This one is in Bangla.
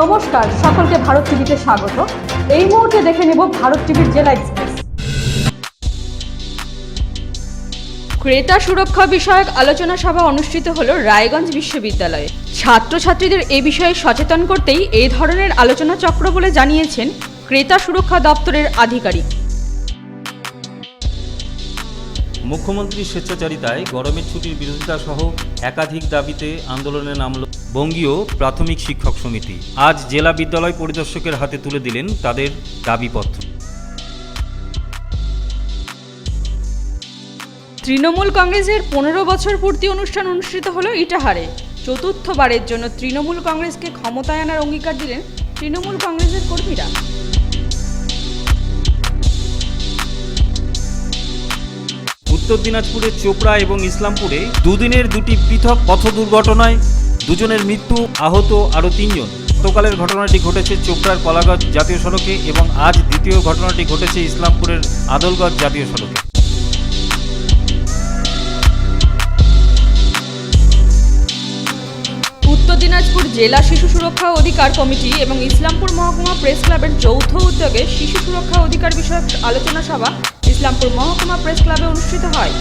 নমস্কার, সকলকে ভারত টিভিতে স্বাগত। এই মুহূর্তে দেখে নেব ভারত টিভির জেলা এক্সপ্রেস। ক্রেতা সুরক্ষা বিষয়ক আলোচনা সভা অনুষ্ঠিত হল রায়গঞ্জ বিশ্ববিদ্যালয়ে। ছাত্রছাত্রীদের এ বিষয়ে সচেতন করতেই এই ধরনের আলোচনা চক্র বলে জানিয়েছেন ক্রেতা সুরক্ষা দপ্তরের আধিকারিক। মুখ্যমন্ত্রীর স্বেচ্ছাচারিতায় গরমের ছুটির বিরোধিতা সহ একাধিক দাবিতে আন্দোলনে নামল বঙ্গীয় প্রাথমিক শিক্ষক সমিতি। আজ জেলা বিদ্যালয় পরিদর্শকের হাতে তুলে দিলেন তাদের দাবিপত্র। তৃণমূল কংগ্রেসের পনেরো বছর পূর্তি অনুষ্ঠান অনুষ্ঠিত হলো ইটাহারে। চতুর্থবারের জন্য তৃণমূল কংগ্রেসকে ক্ষমতায় আনার অঙ্গীকার দিলেন তৃণমূল কংগ্রেসের কর্মীরা। উত্তর দিনাজপুরের চোপড়া এবং ইসলামপুরে দুদিনের দুটি পৃথক পথ দুর্ঘটনায় দুজনের মৃত্যু, আহত আরও তিনজন। গতকালের ঘটনাটি ঘটেছে চোপড়ার কলাগঞ্জ জাতীয় সড়কে এবং আজ দ্বিতীয় ঘটনাটি ঘটেছে ইসলামপুরের আদলগঞ্জ জাতীয় সড়কে। উত্তর দিনাজপুর জেলা শিশু সুরক্ষা অধিকার কমিটি এবং ইসলামপুর মহকুমা প্রেস ক্লাবের যৌথ উদ্যোগে শিশু সুরক্ষা অধিকার বিষয়ক আলোচনা সভা ইসলামপুর মহকুমা প্রেস ক্লাবে অনুষ্ঠিত হয়।